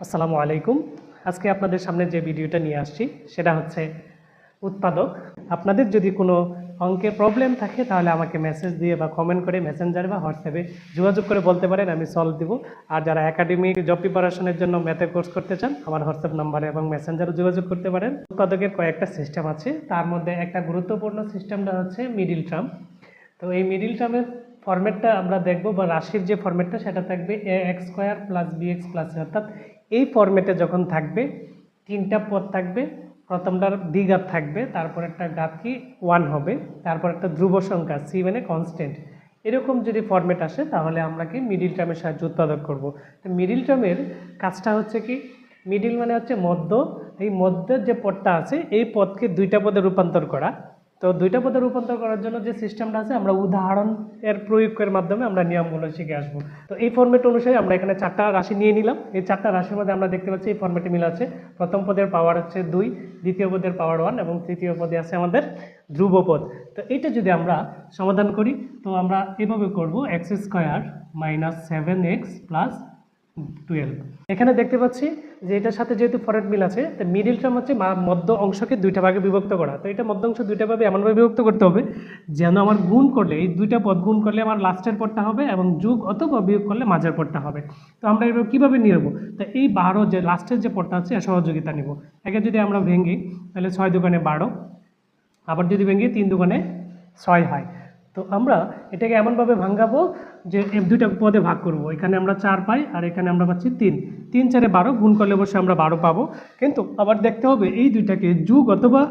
আসসালামু আলাইকুম। আজকে আপনাদের সামনে যে ভিডিওটা নিয়ে আসছি, সেটা হচ্ছে উৎপাদক। আপনাদের যদি কোনো অঙ্কের প্রবলেম থাকে, তাহলে আমাকে মেসেজ দিয়ে বা কমেন্ট করে মেসেঞ্জারে বা হোয়াটসঅ্যাপে যোগাযোগ করে বলতে পারেন, আমি সলভ দিব। আর যারা একাডেমিক জব প্রিপারেশনের জন্য ম্যাথের কোর্স করতে চান, আমার হোয়াটসঅ্যাপ নাম্বারে এবং মেসেঞ্জারে যোগাযোগ করতে পারেন। উৎপাদকের কয়েকটা সিস্টেম আছে। তার মধ্যে একটা গুরুত্বপূর্ণ সিস্টেমটা হচ্ছে মিডিল টার্ম তো এই মিডিল টার্মের ফরম্যাটটা আমরা দেখব বা রাশির যে ফরম্যাটটা সেটা থাকবে A X square plus B X plus অর্থাৎ এই ফরম্যাটে যখন থাকবে, তিনটা পদ থাকবে, প্রথমটার দ্বিঘাত থাকবে তারপর একটা ঘাত কি ওয়ান হবে তারপর একটা ধ্রুব সংখ্যা সি মানে কনস্ট্যান্ট এরকম যদি ফরম্যাট আসে, তাহলে আমরা কি মিডিল টার্মের সাহায্যে উৎপাদক করব। তো মিডিল টার্মের কাজটা হচ্ছে কি মিডিল মানে হচ্ছে মধ্য, এই মধ্যের যে পদটা আছে, এই পদকে দুইটা পদে রূপান্তর করা। তো দুইটা পদে রূপান্তর করার জন্য যে সিস্টেমটা আছে, আমরা উদাহরণ এর প্রয়োগের মাধ্যমে আমরা নিয়মগুলো শিখে আসব। তো এই ফর্মেট অনুসারে আমরা এখানে চারটা রাশি নিয়ে নিলাম। এই চারটা রাশির মধ্যে আমরা দেখতে পাচ্ছি এই ফর্মেটে মিল আছে। প্রথম পদের পাওয়ার হচ্ছে দুই, দ্বিতীয় পদের পাওয়ার ওয়ান এবং তৃতীয় পদে আছে আমাদের ধ্রুব পদ। তো এইটা যদি আমরা সমাধান করি, তো আমরা এভাবে করব X square minus seven X plus twelve এখানে দেখতে পাচ্ছি যে এটার সাথে যেহেতু ফরেট মিল আছে, তো মিডিল টার্ম হচ্ছে মধ্য অংশকে দুইটা ভাগে বিভক্ত করা। তো এটা মধ্য অংশ দুইটা ভাবে এমনভাবে বিভক্ত করতে হবে যেন আমার গুণ করলে, এই দুইটা পদ গুণ করলে আমার লাস্টের পদটা হবে এবং যুগ অথবা বিয়োগ করলে মাঝের পদটা হবে। তো আমরা এবার কীভাবে নিয়ে নেব? তো এই বারো যে লাস্টের যে পদটা আছে সহযোগিতা নেব। একে যদি আমরা ভেঙে, তাহলে ছয় দোকানে বারো। আবার যদি ভেঙে, তিন দোকানে ছয় হয়। তো আমরা এটাকে এমনভাবে ভাঙাবো যে এর দুইটা পদে ভাগ করব। এখানে আমরা চার পাই আর এখানে আমরা পাচ্ছি তিন। তিন চারে বারো গুণ করলে অবশ্যই আমরা বারো পাবো। কিন্তু আবার দেখতে হবে এই দুইটাকে যুগ অথবা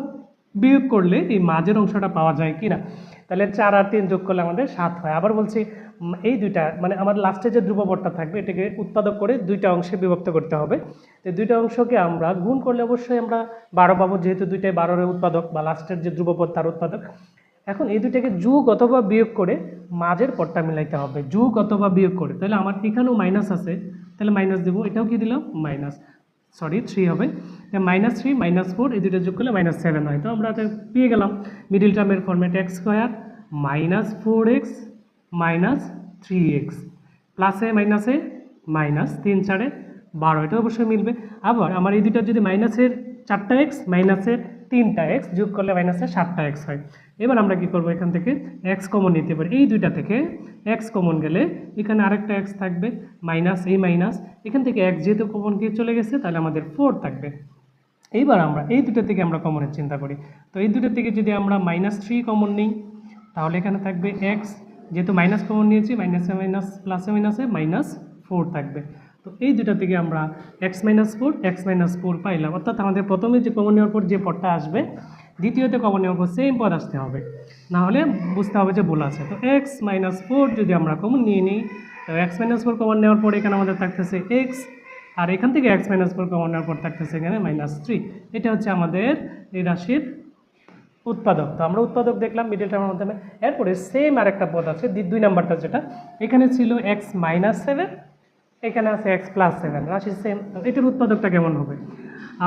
বিয়োগ করলে এই মাঝের অংশটা পাওয়া যায় কি না তাহলে চার আর তিন যোগ করলে আমাদের সাত হয়। আবার বলছি এই দুইটা মানে আমার লাস্টে যে ধ্রুবপদটা থাকবে, এটাকে উৎপাদক করে দুইটা অংশে বিভক্ত করতে হবে। তো দুইটা অংশকে আমরা গুণ করলে অবশ্যই আমরা বারো পাবো, যেহেতু দুইটাই বারোর উৎপাদক বা লাস্টের যে ধ্রুবপদ তার উৎপাদক। এখন এই দুইটাকে যুগ অথবা বিয়োগ করে মাঝের পদটা মিলাইতে হবে। যুগ অথবা বিয়োগ করে। তাহলে আমার এখানেও মাইনাস আছে। তাহলে মাইনাস দেবো। এটাও কি দিলাম? মাইনাস সরি থ্রি হবে। মাইনাস থ্রি মাইনাস ফোর এই দুটো যোগ করলে মাইনাস সেভেন হয়। তো আমরা পেয়ে গেলাম। মিডিল টার্মের format X square minus four X minus three X প্লাসে মাইনাসে মাইনাস তিন চারে বারো। এটা অবশ্যই মিলবে। আবার আমার এই দুইটা যদি মাইনাসের চারটা এক্স মাইনাসের তিনটা এক্স যোগ করলে মাইনাসে সাতটা এক্স হয়। এবার আমরা কি করব এখান থেকে এক্স কমন নিতে পারি। এই দুইটা থেকে এক্স কমন গেলে এখানে আরেকটা এক্স থাকবে মাইনাস এই মাইনাস এখান থেকে এক্স যেহেতু কমন গিয়ে চলে গেছে, তাহলে আমাদের ফোর থাকবে। এইবার আমরা এই দুটো থেকে আমরা কমনের চিন্তা করি। তো এই দুটো থেকে যদি আমরা মাইনাস থ্রি কমন নিই, তাহলে এখানে থাকবে এক্স যেহেতু মাইনাস কমন নিয়েছি মাইনাসে মাইনাস প্লাসে মাইনাসে মাইনাস ফোর থাকবে। তো এই দুটো থেকে আমরা X minus four X minus four পাইলাম। অর্থাৎ আমাদের প্রথমে যে কমন নেওয়ার পর যে পদটা আসবে, দ্বিতীয়তে কমন নেওয়ার পর সেম পদ আসতে হবে। না হলে বুঝতে হবে যে ভুল আছে। তো এক্স মাইনাস ফোর যদি আমরা কমন নিয়ে নিই, তো এক্স মাইনাস ফোর কমন নেওয়ার পর এখানে আমাদের থাকতেছে এক্স আর এখান থেকে এক্স মাইনাস ফোর কমন নেওয়ার পর থাকতেছে এখানে মাইনাস থ্রি এটা হচ্ছে আমাদের এই রাশির উৎপাদক। তো আমরা উৎপাদক দেখলাম মিডিল টার্মের মাধ্যমে। এরপরে সেম আর একটা পদ আছে দুই নাম্বারটা যেটা। এখানে ছিল এক্স মাইনাস সেভেন এখানে আছে এক্স প্লাস সেভেন রাশি সেম এটার উৎপাদকটা কেমন হবে?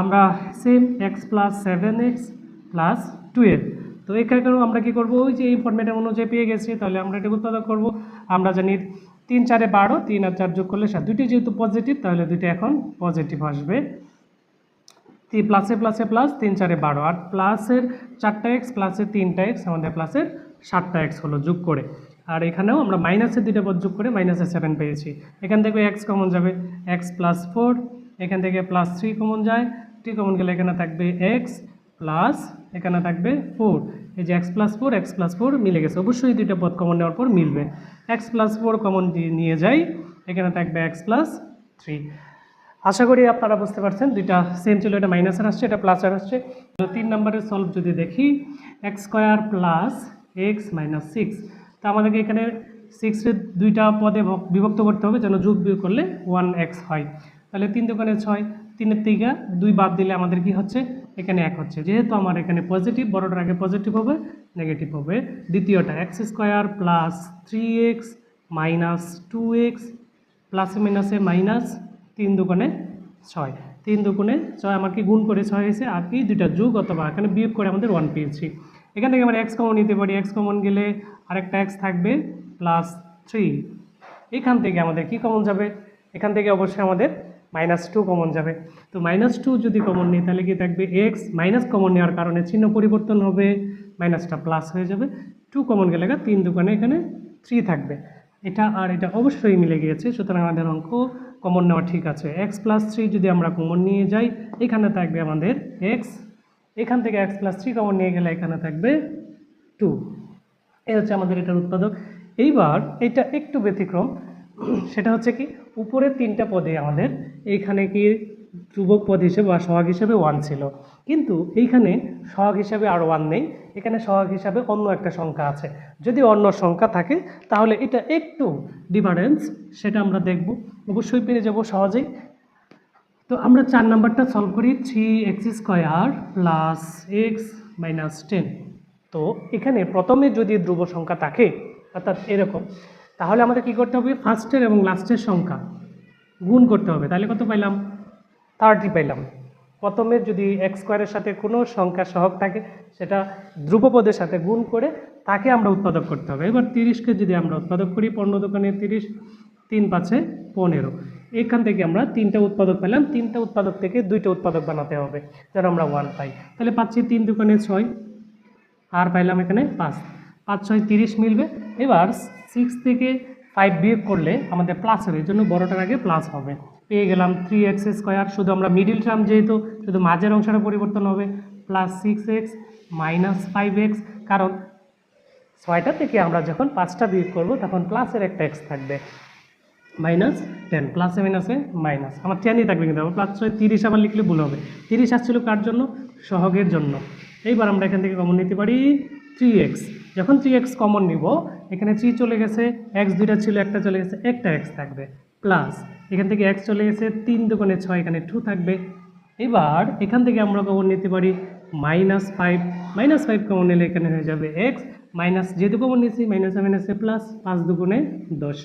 আমরা same X plus seven X plus twelve তো এখানেও আমরা কি করব? ওই যে এই ফর্মেটের অনুযায়ী পেয়ে গেছি, তাহলে আমরা এটা উৎপাদক করব। আমরা জানি তিন চারে বারো, তিন আর চার যোগ করলে সাত। দুইটি যেহেতু পজিটিভ তাহলে দুইটা এখন পজিটিভ আসবে। তিন প্লাসে প্লাসে প্লাস তিন চারে বারো। আর প্লাসের চারটা এক্স প্লাসের তিনটা এক্স আমাদের প্লাসের সাতটা এক্স হলো, যোগ করে। আর এখানেও আমরা মাইনাসের দুইটা পদ যোগ করে মাইনাসে সেভেন পেয়েছি। এখান থেকে এক্স কমন যাবে এক্স প্লাস ফোর এখান থেকে প্লাস থ্রি কমন যায় থ্রি কমন গেলে এখানে থাকবে এক্স প্লাস এখানে থাকবে ফোর এই যে X plus four X plus four মিলে গেছে। অবশ্যই দুইটা পদ কমন নেওয়ার পর মিলবে। এক্স প্লাস ফোর কমন নিয়ে যাই, এখানে থাকবে এক্স প্লাস থ্রি আশা করি আপনারা বুঝতে পারছেন, দুইটা সেম ছিল, এটা মাইনাসের আসছে, এটা প্লাসের আসছে। তিন নম্বরের সলভ যদি দেখি X square plus X minus six তো আমাদেরকে এখানে সিক্সের দুইটা পদে ভক- বিভক্ত করতে হবে যেন যোগ বিয়োগ করলে ওয়ান এক্স হয়। তাহলে তিন দোকানে ছয়, তিনের থেকে দুই বাদ দিলে আমাদের কি হচ্ছে? এখানে এক হচ্ছে। যেহেতু আমার এখানে পজিটিভ বড়টার আগে পজিটিভ হবে নেগেটিভ হবে। দ্বিতীয়টা X square plus three X minus two X প্লাসে মাইনাসে মাইনাস তিন দোকানে ছয়। তিন দোকানে ছয় আমার কি গুণ করে ছয় হয়েছে? আর কি, দুইটা যোগ অথবা এখানে বিয়োগ করে আমাদের ওয়ান পেয়েছি। এখান থেকে আমরা এক্স কমন নিতে পারি। এক্স কমন গেলে আরেকটা এক্স থাকবে প্লাস থ্রি এখান থেকে আমাদের কি কমন যাবে? এখান থেকে অবশ্যই আমাদের মাইনাস টু কমন যাবে। তো মাইনাস টু যদি কমন নিই, তাহলে কি থাকবে? এক্স মাইনাস কমন নেওয়ার কারণে চিহ্ন পরিবর্তন হবে। মাইনাসটা প্লাস হয়ে যাবে। টু কমন গেলে তিন দোকানে এখানে থ্রি থাকবে। এটা আর এটা অবশ্যই মিলে গিয়েছে, সুতরাং আমাদের অঙ্ক কমন নেওয়া ঠিক আছে। এক্স প্লাস থ্রি যদি আমরা কমন নিয়ে যাই, এখানে থাকবে আমাদের এক্স এখান থেকে এক্স প্লাস থ্রি কমন নিয়ে গেলে এখানে থাকবে টু এই হচ্ছে আমাদের এটার উৎপাদক। এইবার এটা একটু ব্যতিক্রম। সেটা হচ্ছে কি উপরের তিনটা পদে আমাদের, এইখানে কি ধ্রুবক পদ হিসেবে বা সহাগ হিসেবে ওয়ান ছিল। কিন্তু এইখানে সহাগ হিসাবে আর ওয়ান নেই, এখানে সহাগ হিসাবে অন্য একটা সংখ্যা আছে। যদি অন্য সংখ্যা থাকে, তাহলে এটা একটু ডিফারেন্স সেটা আমরা দেখব। অবশ্যই পেরে যাব সহজেই। তো আমরা চার নাম্বারটা সলভ করি three X square plus X minus ten তো এখানে প্রথমে যদি ধ্রুব সংখ্যা থাকে, অর্থাৎ এরকম, তাহলে আমাদের কি করতে হবে? ফার্স্টের এবং লাস্টের সংখ্যা গুণ করতে হবে। তাহলে কত পাইলাম? থার্টি পাইলাম। প্রথমে যদি এক্স স্কোয়ারের সাথে কোনো সংখ্যা সহগ থাকে, সেটা ধ্রুবপদের সাথে গুণ করে তাকে আমরা উৎপাদক করতে হবে। এবার তিরিশকে যদি আমরা উৎপাদক করি, পণ্য দোকানে তিরিশ, তিন পাঁচে পনেরো। এখান থেকে আমরা তিনটা উৎপাদক পেলাম। তিনটা উৎপাদক থেকে দুইটা উৎপাদক বানাতে হবে যেন আমরা ওয়ান পাই। তাহলে পাচ্ছি তিন দোকানে ছয়। আর পাইলাম এখানে পাঁচ। পাঁচ, ছয়, তিরিশ মিলবে। এবার সিক্স থেকে ফাইভ বিয়োগ করলে আমাদের প্লাস হবে। এই জন্য বড়টার আগে প্লাস হবে। পেয়ে গেলাম থ্রি এক্স স্কোয়ার শুধু আমরা মিডিল টার্ম যেহেতু, শুধু মাঝের অংশটা পরিবর্তন হবে। Plus six X minus five X কারণ ছয়টা থেকে আমরা যখন পাঁচটা বিয়োগ করব, তখন প্লাসের একটা এক্স থাকবে। মাইনাস টেন প্লাসে মাইনাসে মাইনাস আমার টেনই থাকবে কিন্তু প্লাস ছয়, তিরিশ আবার লিখলে ভুল হবে। তিরিশ আসছিল কার জন্য? সহগের জন্য। এইবার আমরা এখান থেকে কমন নিতে পারি থ্রি এক্স যখন থ্রি এক্স কমন নিব, এখানে থ্রি চলে গেছে এক্স দুইটা ছিল, একটা চলে গেছে, একটা এক্স থাকবে। প্লাস এখান থেকে এক্স চলে গেছে, তিন দোকানে ছয়, এখানে টু থাকবে। এবার এখান থেকে আমরা কমন নিতে পারি minus five minus five common নিলে এখানে হয়ে যাবে এক্স মাইনাস যেহেতু কমন নিয়েছি মাইনাসে মাইনাসে প্লাস পাঁচ দুগুণে দশ।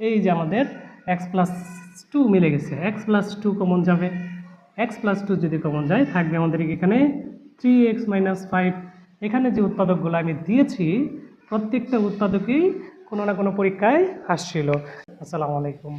এই যে আমাদের এক্স প্লাস টু মিলে গেছে। এক্স প্লাস টু কমন যাবে। এক্স প্লাস টু যদি কমন যায়, থাকবে আমাদের এখানে থ্রি এক্স মাইনাস ফাইভ এখানে যে উৎপাদকগুলো আমি দিয়েছি, প্রত্যেকটা উৎপাদকই কোনো না কোনো পরীক্ষায় আসছিল। আসসালামু আলাইকুম।